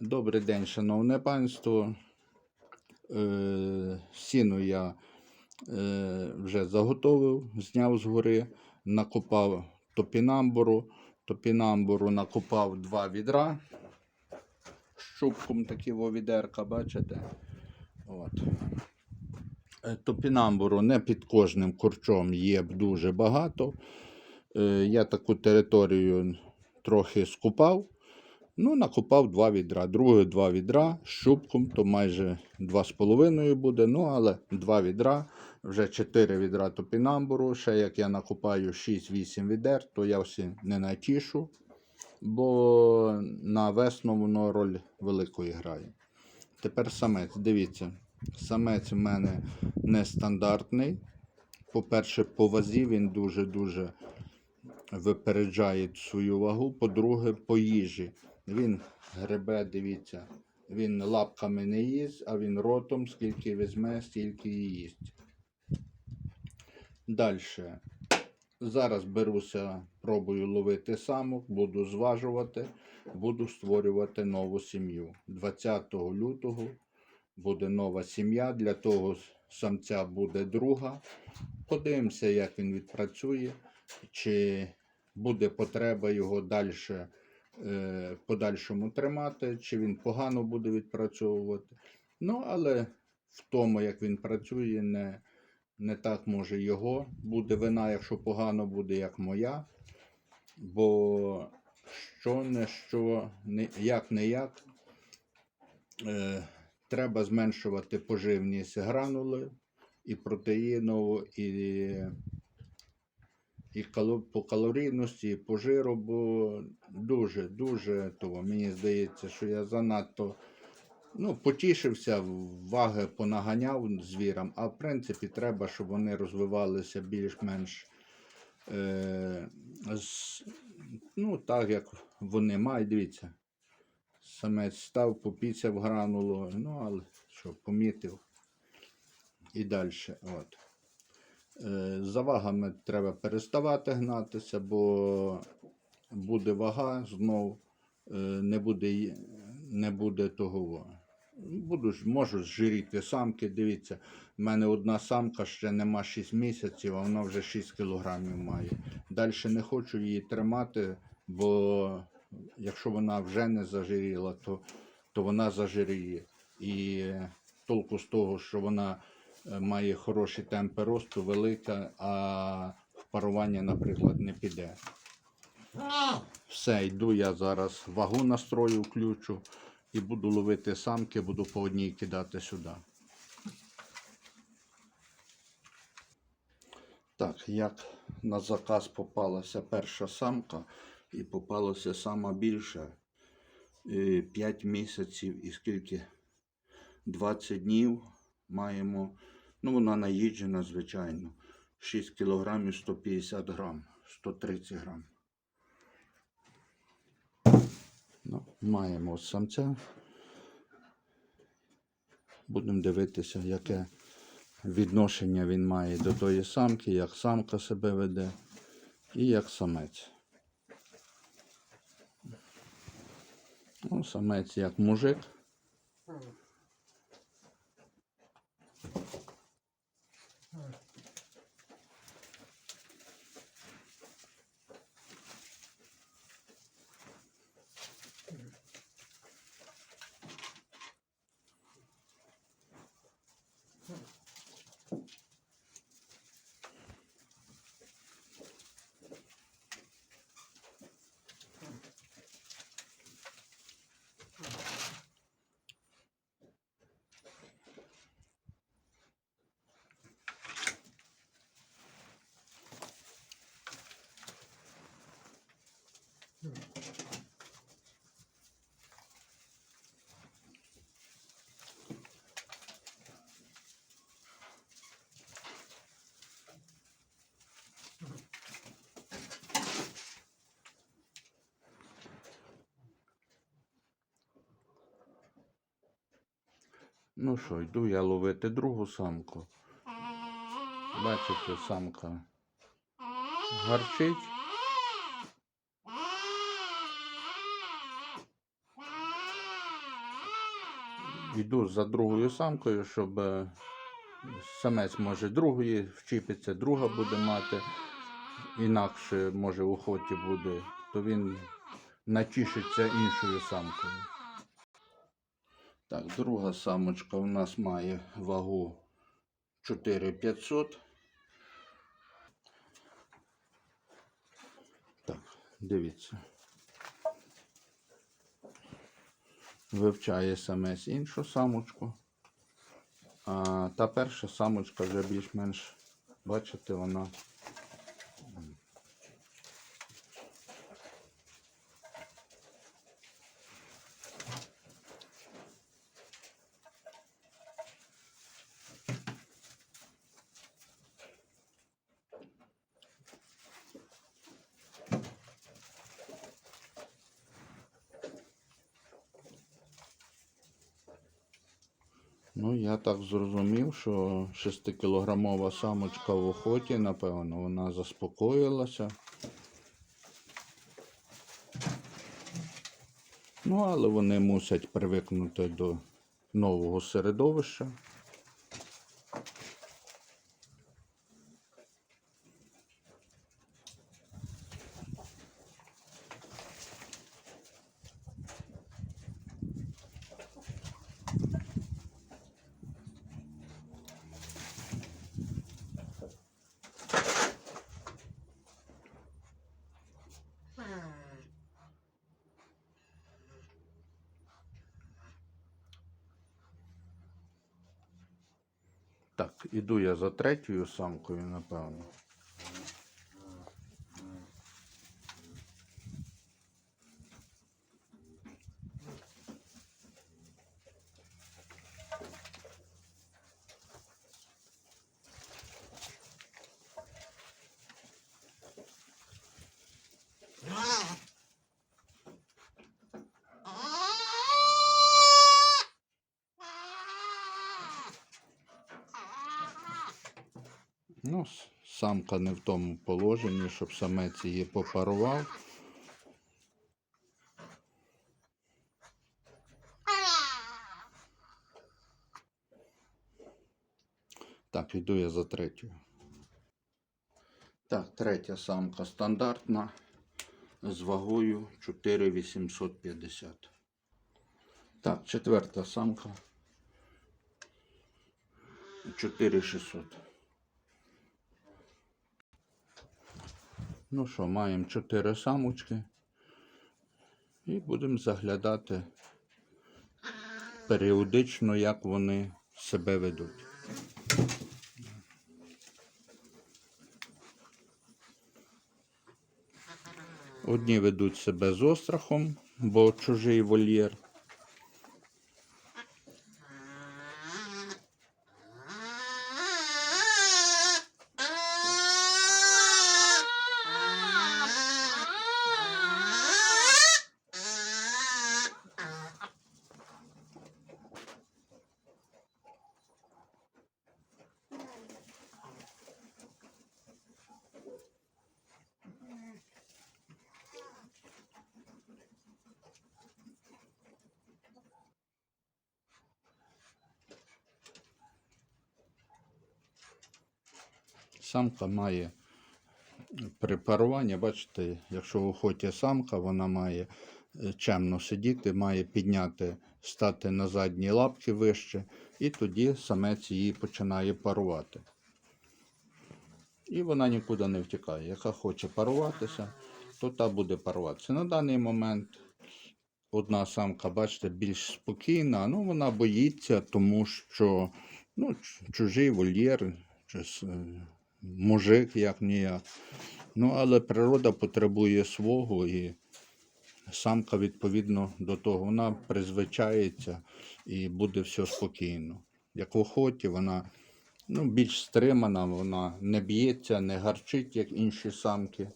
Добрий день, шановне панство. Е, Сіну я е, вже заготовив, зняв з гори, накопав топінамбуру. Топінамбуру накопав два відра. Щупком такі во відерка, бачите? От. Е, Топінамбуру не під кожним корчом є дуже багато. Я таку територію трохи скупав. Ну, накопав два відра. Друге два відра з щупком, то майже два з половиною буде. Ну, але два відра, вже чотири відра топінамбуру. Ще як я накопаю 6-8 відер, то я всі не натішу, бо на весну воно роль великої грає. Тепер самець, дивіться, самець в мене нестандартний. По-перше, по вазі він дуже-дуже випереджає свою вагу. По-друге, по їжі. Він гребе, дивіться, він лапками не їсть, а він ротом, скільки візьме, стільки і їсть. Далі. Зараз беруся, пробую ловити самок, буду зважувати, буду створювати нову сім'ю. 20 лютого буде нова сім'я, для того самця буде друга. Подивимося, як він відпрацює, чи буде потреба його далі подальшому тримати, чи він погано буде відпрацьовувати. Ну, але в тому, як він працює, не, не так може його. Буде вина, якщо погано буде, як моя. Бо що не що, як не як, е, треба зменшувати поживність гранули і протеїнову, і і по калорійності, і по жиру, бо дуже, дуже того. Мені здається, що я занадто ну, потішився, ваги понаганяв звірам, а в принципі треба, щоб вони розвивалися більш-менш е, з, ну, так, як вони мають. Дивіться, самець став, попіцяв гранулу, ну, але що, помітив. І далі. От. Е, За вагами треба переставати гнатися, бо буде вага, знов е, не буде, не буде того. Буду, можу зжиріти самки. Дивіться, в мене одна самка ще нема 6 місяців, а вона вже 6 кілограмів має. Далі не хочу її тримати, бо якщо вона вже не зажиріла, то, то вона зажиріє. І толку з того, що вона е, має хороші темпи росту, велика, а в парування, наприклад, не піде. Все, йду я зараз вагу настрою, включу і буду ловити самки, буду по одній кидати сюди. Так, як на заказ попалася перша самка і попалася сама більша. 5 місяців і скільки? 20 днів маємо. Ну, вона наїджена, звичайно. 6 кілограмів 150 грам, 130 грам. Ну, маємо самця. Будемо дивитися, яке відношення він має до тої самки, як самка себе веде і як самець. Ну, самець як мужик. Ну що, йду я ловити другу самку. Бачите, самка гарчить. йду за другою самкою, щоб е, самець може другої вчіпиться, друга буде мати, інакше може в охоті буде, то він натішиться іншою самкою. Так, друга самочка у нас має вагу 4500. Так, дивіться. Вивчає самець іншу самочку. А та перша самочка вже більш-менш, бачите, вона. Ну, я так зрозумів, що 6-кілограмова самочка в охоті, напевно, вона заспокоїлася. Ну, але вони мусять привикнути до нового середовища. Так, іду я за третьою самкою, напевно. Ну, самка не в тому положенні, щоб самець її попарував. Так, іду я за третьою. Так, третя самка стандартна з вагою 4850. Так, четверта самка 4600. Ну що, маємо 4 самочки. І будемо заглядати періодично, як вони себе ведуть. Одні ведуть себе з острахом, бо чужий вольєр. Самка має при паруванні, бачите, якщо в охоті самка, вона має е, чемно сидіти, має підняти, стати на задні лапки вище, і тоді самець її починає парувати. І вона нікуди не втікає. Яка хоче паруватися, то та буде паруватися. На даний момент одна самка, бачите, більш спокійна, ну вона боїться, тому що ну, чужий вольєр, чи мужик, як ніяк. Ну, але природа потребує свого і самка відповідно до того, вона призвичається і буде все спокійно. Як в охоті, вона ну, більш стримана, вона не б'ється, не гарчить, як інші самки.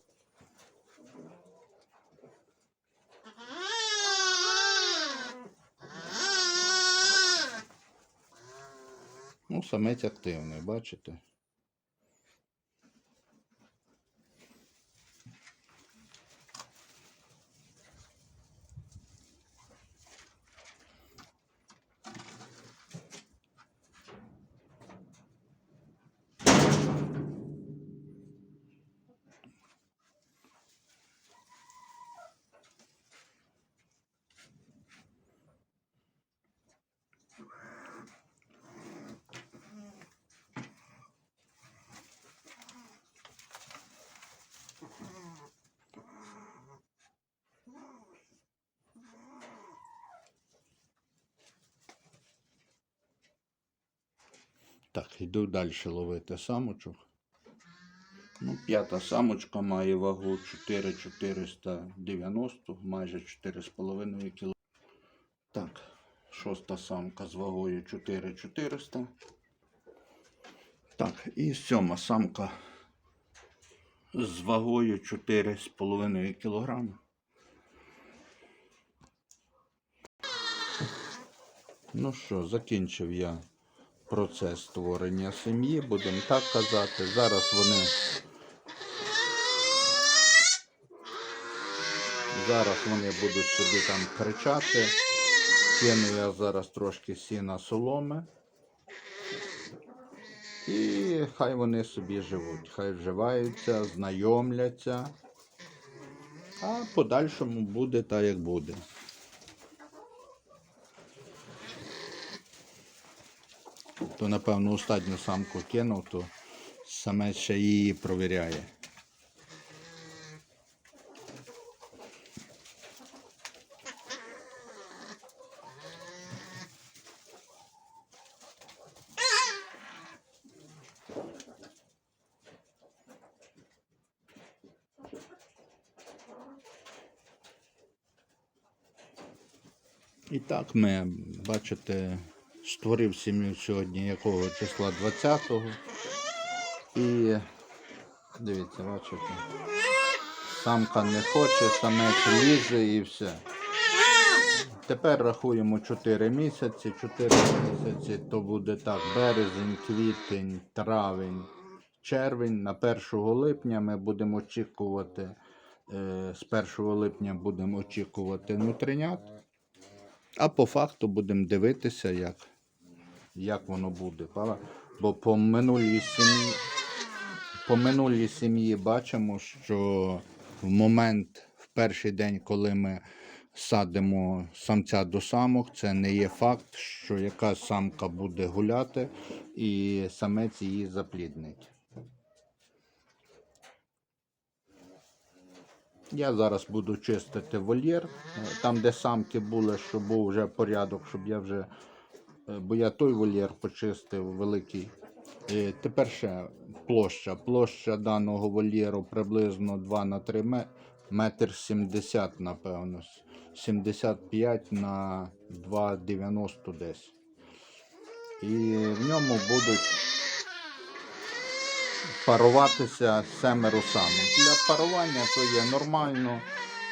Ну, самець активний, бачите? Так, йду далі ловити самочок. Ну, п'ята самочка має вагу 4490, майже 4,5 кг. Так, шоста самка з вагою 4400. Так, і сьома самка з вагою 4,5 кг. Ну що, закінчив я процес створення сім'ї, будемо так казати. Зараз вони. Зараз вони будуть собі там кричати. Кину я зараз трошки сіна соломи. І хай вони собі живуть, хай вживаються, знайомляться. А подальшому буде так, як буде. То, напевно, останню самку кинув, то саме ще її провіряє. І так ми, бачите, створив сім'ю сьогодні якого числа 20-го. І дивіться, бачите. Самка не хоче, самець лізе і все. Тепер рахуємо 4 місяці. 4 місяці то буде так. Березень, квітень, травень, червень. На 1 липня ми будемо очікувати. е, З 1 липня будемо очікувати нутринят. А по факту будемо дивитися, як, як воно буде. Бо по минулій сім'ї, по минулій сім'ї бачимо, що в момент, в перший день, коли ми садимо самця до самок, це не є факт, що якась самка буде гуляти і самець її запліднить. Я зараз буду чистити вольєр, там, де самки були, щоб був вже порядок, щоб я вже. Е, Бо я той вольєр почистив великий. Е, Тепер ще площа. Площа даного вольєру приблизно 2 на 3 ме- метр 70, напевно. 75 на 2,90 десь. І в ньому будуть паруватися семеро самок. Для парування то є нормально.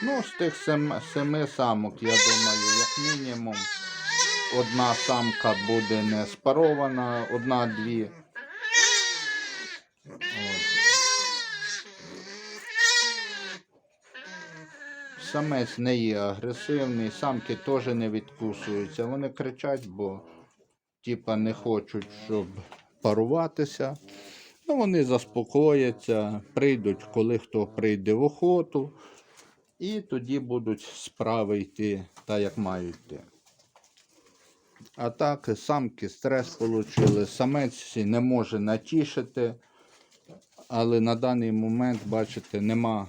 Ну, з тих сем, семи самок, я думаю, як мінімум, одна самка буде не спарована, одна-дві. Самець не є агресивний, самки теж не відкусуються. Вони кричать, бо типа не хочуть, щоб паруватися. Ну, вони заспокояться, прийдуть, коли хто прийде в охоту, і тоді будуть справи йти так, як мають йти. А так, самки стрес отримали, самець не може натішити, але на даний момент, бачите, нема,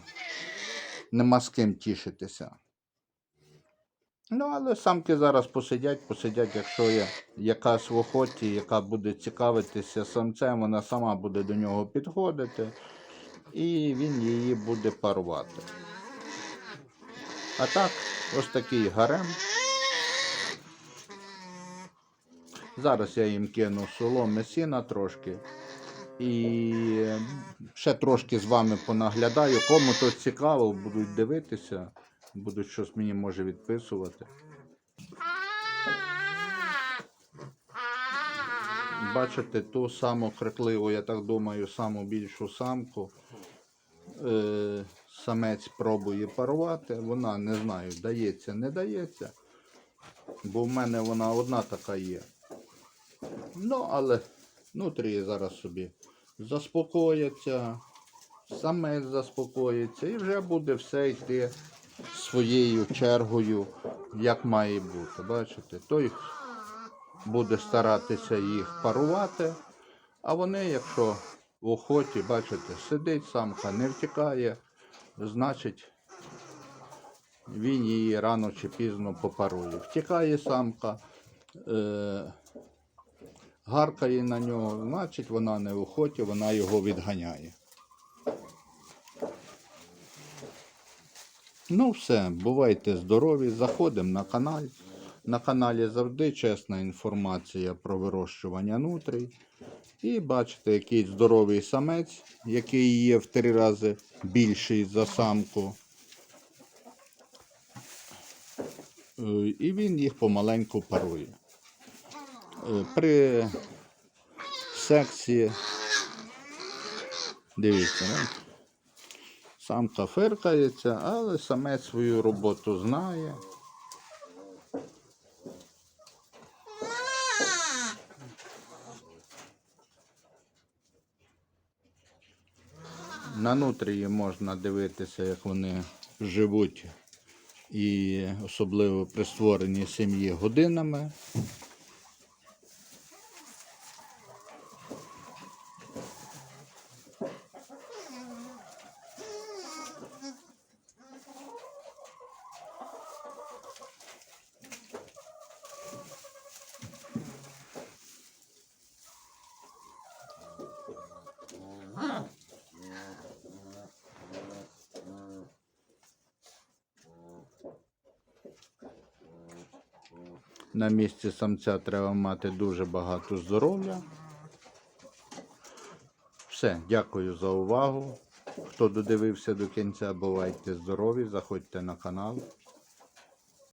нема з ким тішитися. Ну, але самки зараз посидять, посидять, якщо є якась в охоті, яка буде цікавитися самцем, вона сама буде до нього підходити, і він її буде парувати. А так, ось такий гарем. Зараз я їм кину соломи сіна трошки. І ще трошки з вами понаглядаю. Кому то цікаво, будуть дивитися, будуть щось мені може відписувати. Бачите, ту саму крикливу, я так думаю, саму більшу самку. Е, самець пробує парувати, вона не знаю, дається, не дається. Бо в мене вона одна така є. Ну, але внутрі зараз собі заспокоїться, самець заспокоїться і вже буде все йти своєю чергою, як має бути. Бачите, той буде старатися їх парувати, а вони, якщо в охоті, бачите, сидить самка, не втікає, значить він її рано чи пізно попарує. Втікає самка. Е- гаркає на нього, значить вона не в охоті, вона його відганяє. Ну, все, бувайте здорові. Заходимо на канал. На каналі завжди чесна інформація про вирощування нутрій. І бачите, який здоровий самець, який є в три рази більший за самку. Е, І він їх помаленьку парує. Е, При сексі, дивіться, ну, самка фиркається, але самець свою роботу знає. На нутрії можна дивитися, як вони живуть, і особливо при створенні сім'ї годинами. На місці самця треба мати дуже багато здоров'я. Все, дякую за увагу. Хто додивився до кінця, бувайте здорові, заходьте на канал.